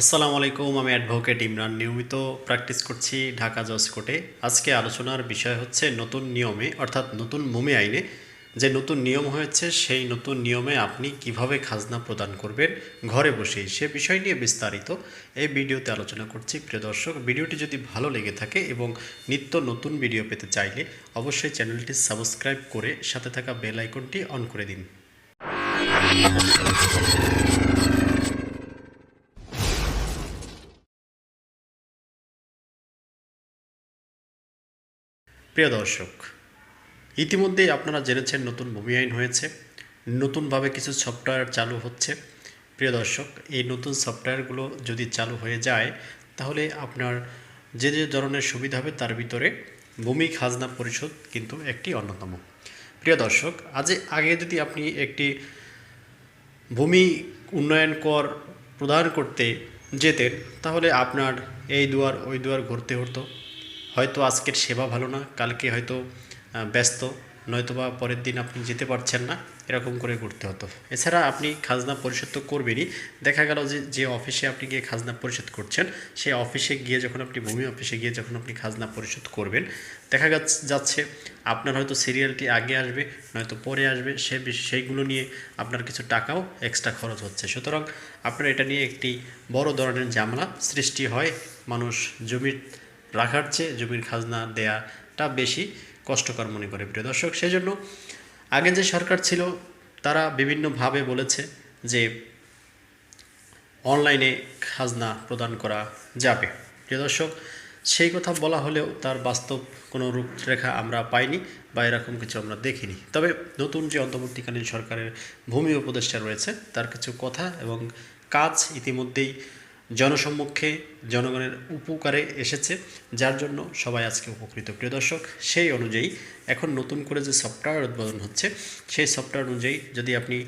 আসসালামু আলাইকুম, আমি অ্যাডভোকেট ইমরান। নিয়মিত প্র্যাকটিস করছি ঢাকা জজ কোর্টে। আজকে আলোচনার বিষয় হচ্ছে নতুন নিয়মে, অর্থাৎ নতুন ভূমি আইনে। যে নতুন নিয়ম হয়েছে, সেই নতুন নিয়মে আপনি কীভাবে খাজনা প্রদান করবেন ঘরে বসেই, সে বিষয় নিয়ে বিস্তারিত এই ভিডিওতে আলোচনা করছি। প্রিয় দর্শক, ভিডিওটি যদি ভালো লেগে থাকে এবং নিত্য নতুন ভিডিও পেতে চাইলে অবশ্যই চ্যানেলটি সাবস্ক্রাইব করে সাথে থাকা বেল আইকনটি অন করে দিন। প্রিয় দর্শক, ইতিমধ্যেই আপনারা জেনেছেন নতুন ভূমি আইন হয়েছে, নতুনভাবে কিছু সফটওয়্যার চালু হচ্ছে। প্রিয় দর্শক, এই নতুন সফটওয়্যারগুলো যদি চালু হয়ে যায়, তাহলে আপনার যে যে ধরনের সুবিধা হবে তার ভিতরে ভূমি খাজনা পরিশোধ কিন্তু একটি অন্যতম। প্রিয় দর্শক, আজ আগে যদি আপনি একটি ভূমি উন্নয়ন কর প্রদান করতে যেতেন, তাহলে আপনার এই দুয়ার, ওই দুয়ার ঘুরতে হতো। হয়তো আজকের সেবা ভালো না, কালকে হয়তো ব্যস্ত, নয়তোবা পরের দিন আপনি যেতে পারছেন না, এরকম করে ঘুরতে হতো। এছাড়া আপনি খাজনা পরিশোধ তো করবেনই। দেখা গেল যে যে অফিসে আপনি গিয়ে খাজনা পরিশোধ করছেন, সেই অফিসে গিয়ে যখন আপনি, ভূমি অফিসে গিয়ে যখন আপনি খাজনা পরিশোধ করবেন, দেখা যাচ্ছে- আপনার হয়তো সিরিয়ালটি আগে আসবে, নয়তো পরে আসবে, সে সেইগুলো নিয়ে আপনার কিছু টাকাও এক্সট্রা খরচ হচ্ছে। সুতরাং আপনার এটা নিয়ে একটি বড় ধরনের ঝামেলা সৃষ্টি হয়। মানুষ জমির রাখার চেয়ে জমির খাজনা দেয়াটা বেশি কষ্টকর মনে করে প্রিয় দর্শক। সেই জন্য আগে যে সরকার ছিল, তারা বিভিন্নভাবে বলেছে যে অনলাইনে খাজনা প্রদান করা যাবে। প্রিয় দর্শক, সেই কথা বলা হলেও তার বাস্তব কোনো রূপরেখা আমরা পাইনি বা এরকম কিছু আমরা দেখিনি। তবে নতুন যে অন্তর্বর্তীকালীন সরকারের ভূমি উপদেষ্টা রয়েছে, তার কিছু কথা এবং কাজ ইতিমধ্যেই জনসম্মুখে জনগণের উপকারে এসেছে, যার জন্য সবাই আজকে উপকৃত। প্রিয় দর্শক, সেই অনুযায়ী এখন নতুন করে যে সফটওয়্যার উদ্বোধন হচ্ছে, সেই সফটওয়্যার অনুযায়ী যদি আপনি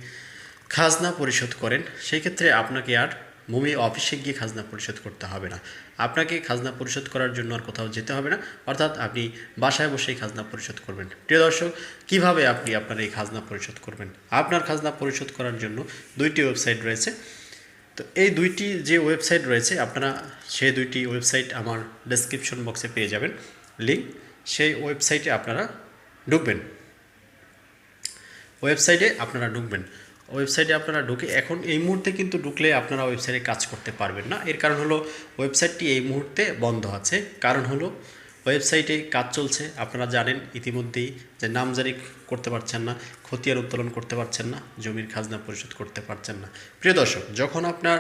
খাজনা পরিশোধ করেন, সেই ক্ষেত্রে আপনাকে আর ভূমি অফিসে গিয়ে খাজনা পরিশোধ করতে হবে না। আপনাকে খাজনা পরিশোধ করার জন্য আর কোথাও যেতে হবে না, অর্থাৎ আপনি বাসায় বসেই খাজনা পরিশোধ করবেন। প্রিয় দর্শক, কীভাবে আপনি আপনার এই খাজনা পরিশোধ করবেন? আপনার খাজনা পরিশোধ করার জন্য দুইটি ওয়েবসাইট রয়েছে। তো এই দুইটি যে ওয়েবসাইট রয়েছে, আপনারা সেই দুইটি ওয়েবসাইট আমার ডেসক্রিপশন বক্সে পেয়ে যাবেন। লিঙ্ক সেই ওয়েবসাইটে আপনারা ঢুকবেন। ওয়েবসাইটে আপনারা ঢুকবেন। ওয়েবসাইটে আপনারা ঢুকে এখন এই মুহূর্তে কিন্তু ঢুকলে আপনারা ওয়েবসাইটে কাজ করতে পারবেন না। এর কারণ হলো ওয়েবসাইটটি এই মুহূর্তে বন্ধ আছে। কারণ হলো ওয়েবসাইটে কাজ চলছে। আপনারা জানেন ইতিমধ্যেই যে নামজারি করতে পারছেন না, খতিয়ান উত্তোলন করতে পারছেন না, জমির খাজনা পরিশোধ করতে পারছেন না। প্রিয় দর্শক, যখন আপনার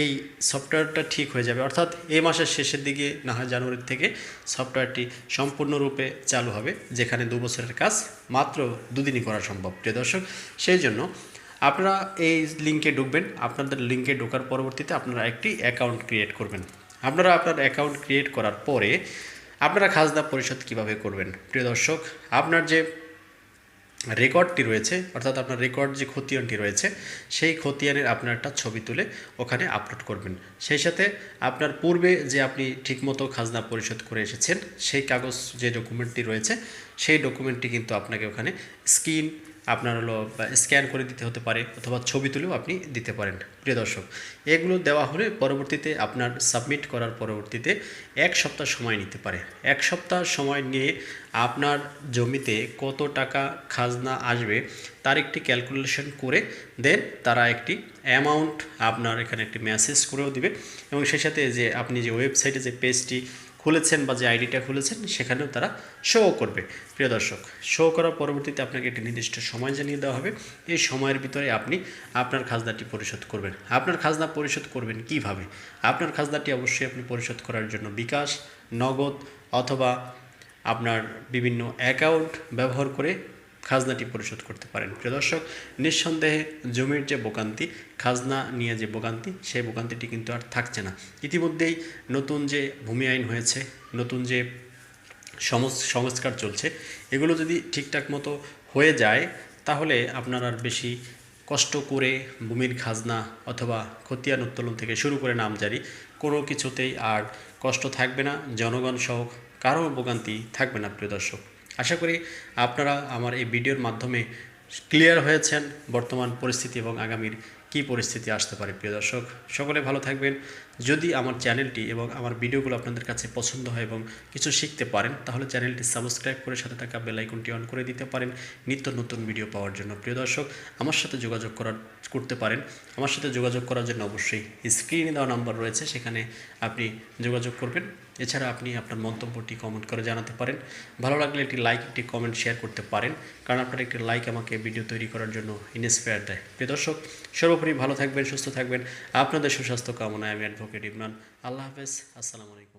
এই সফটওয়্যারটা ঠিক হয়ে যাবে, অর্থাৎ এই মাসের শেষের দিকে না হয় জানুয়ারির থেকে সফটওয়্যারটি সম্পূর্ণরূপে চালু হবে, যেখানে দু বছরের কাজ মাত্র দুদিনই করা সম্ভব। প্রিয় দর্শক, সেই জন্য আপনারা এই লিঙ্কে ঢুকবেন, আপনাদের লিঙ্কে ঢোকার পরবর্তীতে আপনারা একটি অ্যাকাউন্ট ক্রিয়েট করবেন। আপনারা আপনার অ্যাকাউন্ট ক্রিয়েট করার পরে আপনারা খাজনা পরিশোধ কীভাবে করবেন? প্রিয় দর্শক, আপনার যে রেকর্ডটি রয়েছে, অর্থাৎ আপনার রেকর্ড যে খতিয়ানটি রয়েছে, সেই খতিয়ানের আপনার একটা ছবি তুলে ওখানে আপলোড করবেন। সেই সাথে আপনার পূর্বে যে আপনি ঠিকমতো খাজনা পরিশোধ করে এসেছেন, সেই কাগজ যে ডকুমেন্টটি রয়েছে, সেই ডকুমেন্টটি কিন্তু আপনাকে ওখানে স্ক্রিন আপনার হলো স্ক্যান করে দিতে হতে পারে, অথবা ছবি তুলেও আপনি দিতে পারেন। প্রিয় দর্শক, এগুলো দেওয়া হলে পরবর্তীতে আপনার সাবমিট করার পরবর্তীতে এক সপ্তাহ সময় নিতে পারে। এক সপ্তাহ সময় নিয়ে আপনার জমিতে কত টাকা খাজনা আসবে, তার একটি ক্যালকুলেশন করে দেন, তারা একটি অ্যামাউন্ট আপনার এখানে একটি মেসেজ করেও দিবে। এবং সেই সাথে যে আপনি যে ওয়েবসাইটে যে পেজটি খুলেছেন বা যে আইডিটা খুলেছেন, সেখানেও তারা শো করবে। প্রিয় দর্শক শো করার পরবর্তীতে আপনাকে একটি নির্দিষ্ট সময় জানিয়ে দেওয়া হবে। এই সময়ের ভিতরে আপনি আপনার খাজনাটি পরিশোধ করবেন। আপনার খাজনা পরিশোধ করবেন কীভাবে? আপনার খাজনাটি অবশ্যই আপনি পরিশোধ করার জন্য বিকাশ, নগদ অথবা আপনার বিভিন্ন অ্যাকাউন্ট ব্যবহার করে খাজনাটি পরিশোধ করতে পারেন। প্রিয় দর্শক, নিঃসন্দেহে জমির যে ভোগান্তি, খাজনা নিয়ে যে ভোগান্তি, সেই ভোগান্তিটি কিন্তু আর থাকছে না। ইতিমধ্যেই নতুন যে ভূমি আইন হয়েছে, নতুন যে সংস্কার চলছে, এগুলো যদি ঠিকঠাক মতো হয়ে যায়, তাহলে আপনার আর বেশি কষ্ট করে ভূমির খাজনা অথবা খতিয়ান উত্তোলন থেকে শুরু করে নামজারি কোনো কিছুতেই আর কষ্ট থাকবে না। জনগণ সহ কারও ভোগান্তি থাকবে না, প্রিয় দর্শক। আশা করি আপনারা আমার এই ভিডিওর মাধ্যমে ক্লিয়ার হয়েছেন বর্তমান পরিস্থিতি এবং আগামীর কী পরিস্থিতি আসতে পারে, প্রিয় দর্শক। সকলে ভালো থাকবেন। যদি আমার চ্যানেলটি এবং আমার ভিডিওগুলো আপনাদের কাছে পছন্দ হয় এবং কিছু শিখতে পারেন, তাহলে চ্যানেলটি সাবস্ক্রাইব করে সাথে থাকা বেল আইকনটি অন করে দিতে পারেন নিত্য নতুন ভিডিও পাওয়ার জন্য। প্রিয় দর্শক, আমার সাথে যোগাযোগ করার, করতে পারেন। আমার সাথে যোগাযোগ করার জন্য অবশ্যই স্ক্রিনে দেওয়া নাম্বার রয়েছে, সেখানে আপনি যোগাযোগ করবেন। এছাড়া আপনি আপনার মন্তব্যটি কমেন্ট করে জানাতে পারেন। ভালো লাগলে একটি লাইক একটি কমেন্ট শেয়ার করতে পারেন, কারণ আপনার একটি লাইক আমাকে ভিডিও তৈরি করার জন্য ইন্সপায়ার দেয়। প্রিয় দর্শক, সর্বোপরি ভালো থাকবেন, সুস্থ থাকবেন। আপনাদের সুস্বাস্থ্য কামনায় আমি অ্যাডভোকেট ইমরান। আল্লাহ হাফেজ, আসসালামু আলাইকুম।